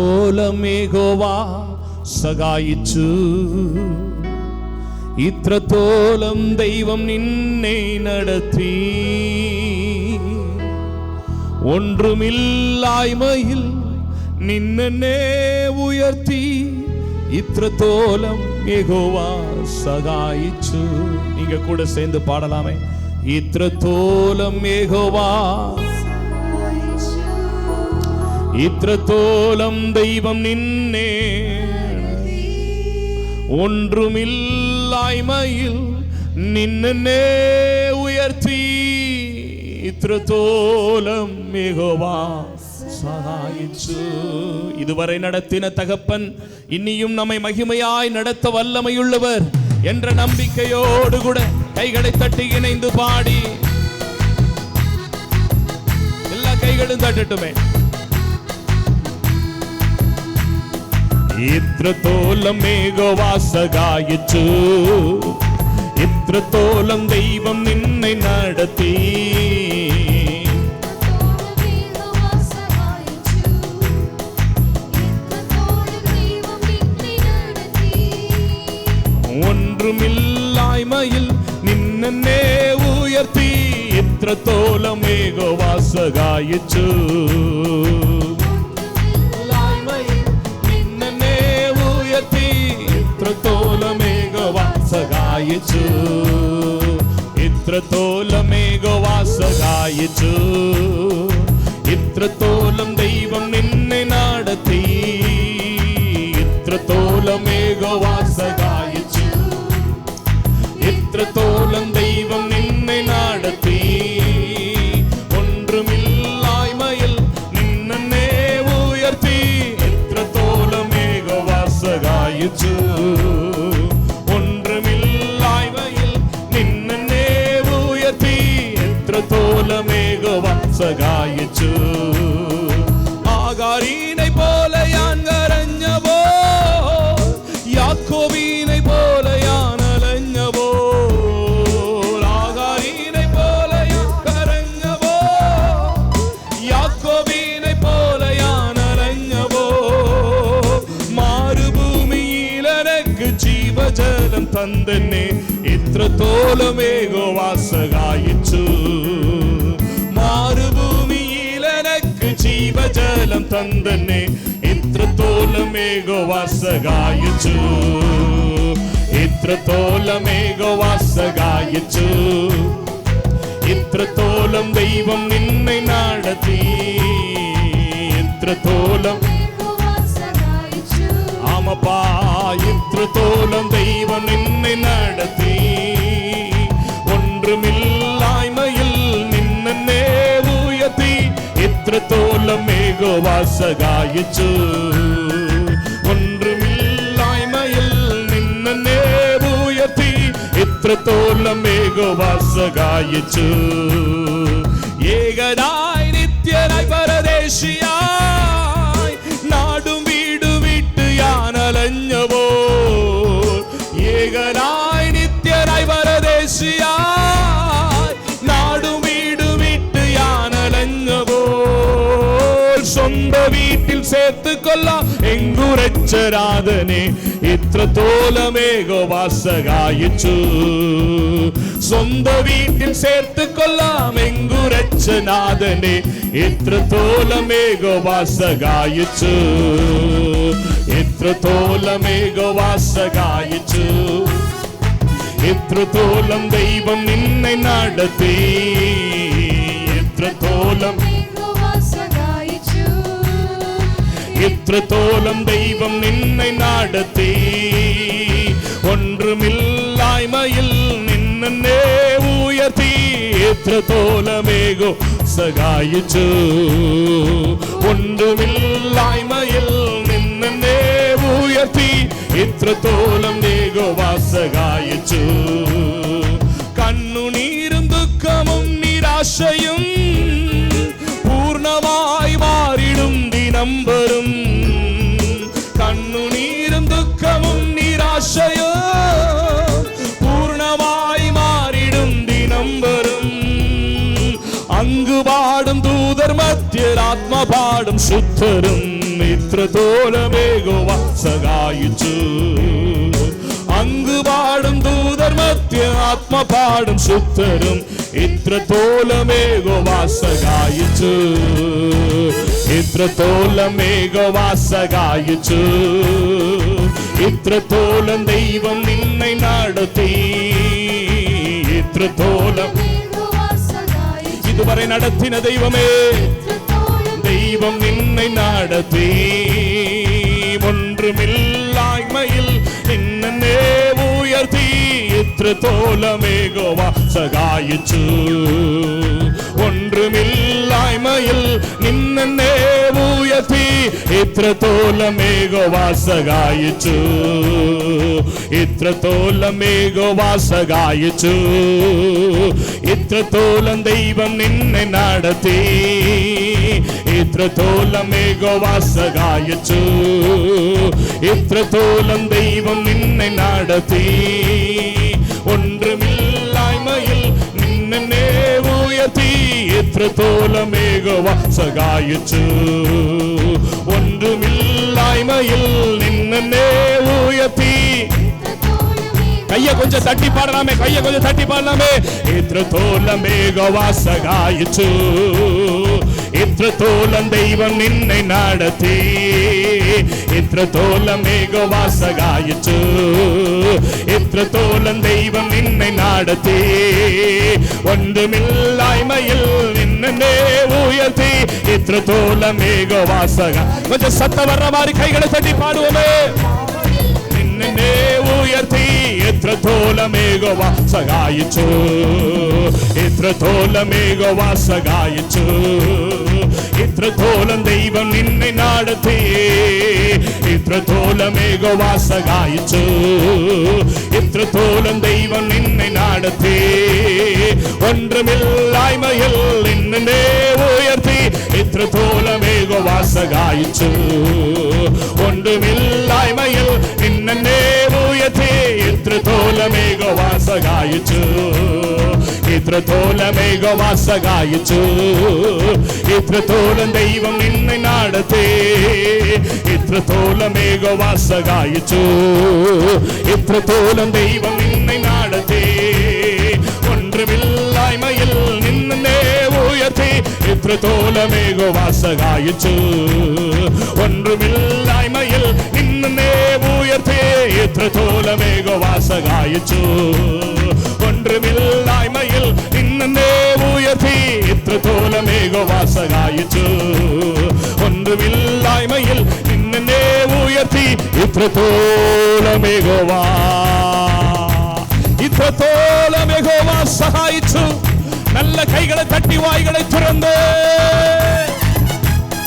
తోలమేగోవా సగాయిచ్చు ഇത്രത്തോളം ദൈവം നിന്നെ നടത്തി ഒന്നുമില്ലായ്മയിൽ നിന്നെ ഉയർത്തി ഇത്രത്തോളം യഹോവ സഹായിച്ചു നിങ്ങൾ കൂടെ சேர்ந்து പാടலாமே ഇത്രത്തോളം യഹോവ ഇത്രത്തോളം ദൈവം നിന്നെ ഒന്നുമില്ലായ്മയിൽ നിന്നെ ഉയർത്തി ഇത്രത്തോളം മികവാ സഹായിച്ചു ഇതുവരെ നടത്തിന തകപ്പൻ ഇനിയും നമ്മെ മഹിമയായി നടത്ത വല്ലമയുള്ളവർ എன்ற நம்பிக்கையோடுகூட கைகளை தட்டி இணைந்து பாடி எல்லா கைகளும் தட்டட்டுமே ഇത്രത്തോളം മേഘവാസകായിച്ചു ഇത്രത്തോളം ദൈവം നിന്നെ നടത്തി ഒന്നുമില്ലായ്മയിൽ നിന്നെ ഉയർത്തി ഇത്രത്തോളം ഏകവാസകായിച്ചു സഹായിച്ചു ഇത്രത്തോളം ഏകോവ ഇത്രത്തോളം ദൈവം നിന്നെ നടത്തി. ഇത്രത്തോളം ഏകോവ ഇത്രത്തോളം ദൈവം നിന്നെ നടത്തി. ഒന്നുമില്ലായ്മയിൽ ഉയർത്തി. ഇത്രത്തോളം ഏകോവ മേഘവാസകായിച്ചു ആകാരീനെ പോലെ ഞാൻ കരഞ്ഞവോ യാക്കോബീനെ പോലെ ഞാൻ അലഞ്ഞവോ ആകാരീനെ പോലെ ഞാൻ കരഞ്ഞവോ യാക്കോബീനെ പോലെ ഞാൻ അലഞ്ഞവോ മാരുഭൂമിയിൽ എനക്ക് ജീവജലം തന്നെന്നെ ഇത്രത്തോളം ഏകോവാസകായിച്ചു മാരുഭൂമിയിൽ ജീവജലം തന്നെ ഇത്രത്തോളം ഏകോവാസകായിച്ചു ഇത്രത്തോളം ഏകോവാസകായിച്ചു ഇത്രത്തോളം ദൈവം നിന്നെ നടത്തി. ഇത്രത്തോളം ആമപ്പാ ഇത്രത്തോളം ദൈവം നിന്നെ നടത്തി. മേഘവാസകായിച്ചു ഒന്നുമില്ലായ്മയിൽ നിന്നെ ഉയർത്തി ഇത്രത്തോളം മേഘവാസകായിച്ചു ഏകനായി നിത്യനായി പരദേശിയായി നാടും വീടും വിട്ട് ഞാൻ അലഞ്ഞവോ എങ്കുരച്ചരാധനെ ഇത്രത്തോളമേകവാസകായിച്ചു സ്വന്ത വീട്ടിൽ ചേർത്ത് കൊല്ലാം എങ്കുരച്ചനാഥനെ ഇത്രത്തോളമേകവാസകായിച്ചു ഇത്രത്തോളമേകവാസകായിച്ചു ഇത്രത്തോളം ദൈവം നിന്നെ നടത്തി ഇത്രത്തോളം എത്രത്തോളം ദൈവം നിന്നെ നടത്തി. ഒന്നുമില്ലായ്മയിൽ നിന്നെ ഉയർത്തി. എത്രത്തോളമേകോ സഹായിച്ചു. ഒന്നുമില്ലായ്മയിൽ നിന്നെ ഉയർത്തി. എത്രത്തോളം ഏകോവ വാസകായിച്ചു. കണ്ണുനീരും ദുഃഖവും നിരാശയും പൂർണമായി മാറിടും ദിനമ്പ് നിരാശയോ പൂർണമായി മാറിടും ദിനം വരും അങ്കുപാടും ദൂത ദൂതർ ശുദ്ധരും. ഇത്രത്തോലമേകുവ സഹായിച്ചു അങ്കുപാടും ദൂതർ മധ്യ ആത്മപാടും ശുദ്ധരും. ഇത്രത്തോലമേകുവ സഹായിച്ചു ഇത്രത്തോലമേകുവ സഹായിച്ചു എത്രത്തോളം ദൈവം നിന്നെ നടത്തി എത്രത്തോളം ഇതുവരെ നടത്തിന ദൈവമേ ദൈവം നിന്നെ നടത്തി ഒന്നുമില്ലായ്മയിൽ നിന്നെ ഉയർത്തി എത്രത്തോളമേകോവ സഹായിച്ചു ഒന്നുമില്ലായ്മയിൽ ഇത്രത്തോലമേകോവ സഹായിച്ചു ഇത്രത്തോലമേകോവ സഹായിച്ചു ഇത്രത്തോളം ദൈവം നിന്നെ നടത്തി. ഇത്രത്തോലമേകോവ സഹായിച്ചു ഇത്രത്തോളം ദൈവം നിന്നെ നടത്തി. ഒன்றுമില്ലായ്മയിൽ மேகத்தோல மேகவா സഹായിച്ചു ഒന്നുമില്ലായ്മയിൽ നിന്നെ ഉയർത്തി കയ്യെ കൊഞ്ച തട്ടിപ്പാടണമേ കയ്യെ കൊഞ്ച തട്ടിപ്പാടണമേ എത്രത്തോളം മേഘവാ സഹായിച്ചു ഇത്രത്തോളം ദൈവം നിന്നെ നടത്തി. ഇത്രത്തോളം മേഘവ സഹായിച്ചു ഇത്രത്തോളം ദൈവം നിന്നെ നടത്തി. ഒന്നുമില്ലായ്മയിൽ നിന്നെ ഉയർത്തി. എത്രത്തോളം മേഘവ സഹ കൊഞ്ചം സത്തവർമാരി കൈകളെ തട്ടി പാടുവേ നിന്നെ ഉയർത്തി. എത്രത്തോലമേകവ സഹായിച്ചു എത്രത്തോലമേകവ സഹായിച്ചു ഇത്രത്തോളം ദൈവം നിന്നെ നടത്തി. ഇത്രത്തോളം ഏകവാസ സഹായിച്ചു ഇത്രത്തോളം ദൈവം നിന്നെ നടത്തി. ഒന്നുമില്ലായ്മയിൽ നിന്നെ ഉയർത്തി. ഇത്രത്തോളം ഏകവാസ സഹായിച്ചു ഒന്നുമില്ലായ്മയിൽ നിന്നെ യേശുദാസേ എത്രത്തോലമേകവാ സഹായിച്ചു ഇത്രത്തോളം ദൈവം നിന്നെ നടത്തേ ഇത്രത്തോലമേകവാ സഹായിച്ചു ഇത്രത്തോളം ദൈവം നിന്നെ നടത്തേ ഒന്നുമില്ലായ്മയിൽ നിന്നെ ഉയർത്തി ഇത്രത്തോലമേകവാ സഹായിച്ചു ഒന്നുമില്ലായ്മയിൽ എന്നെ ഉയർത്തി എത്രത്തോളം ഏകവാ സഹായിച്ചു ഒന്നുമില്ലായ്മയിൽ ഇന്നെ ഉയർത്തി എത്രത്തോളം ഏകവാ സഹായിച്ചു ഒന്നുമില്ലായ്മയിൽ ഇന്നെ ഉയർത്തി ഇത്രത്തോളം ഏകവാ ഇത്രത്തോളം ഏകവാ സഹായിച്ചു നല്ല കൈകളെ തട്ടി വായികളെ തുറന്നേ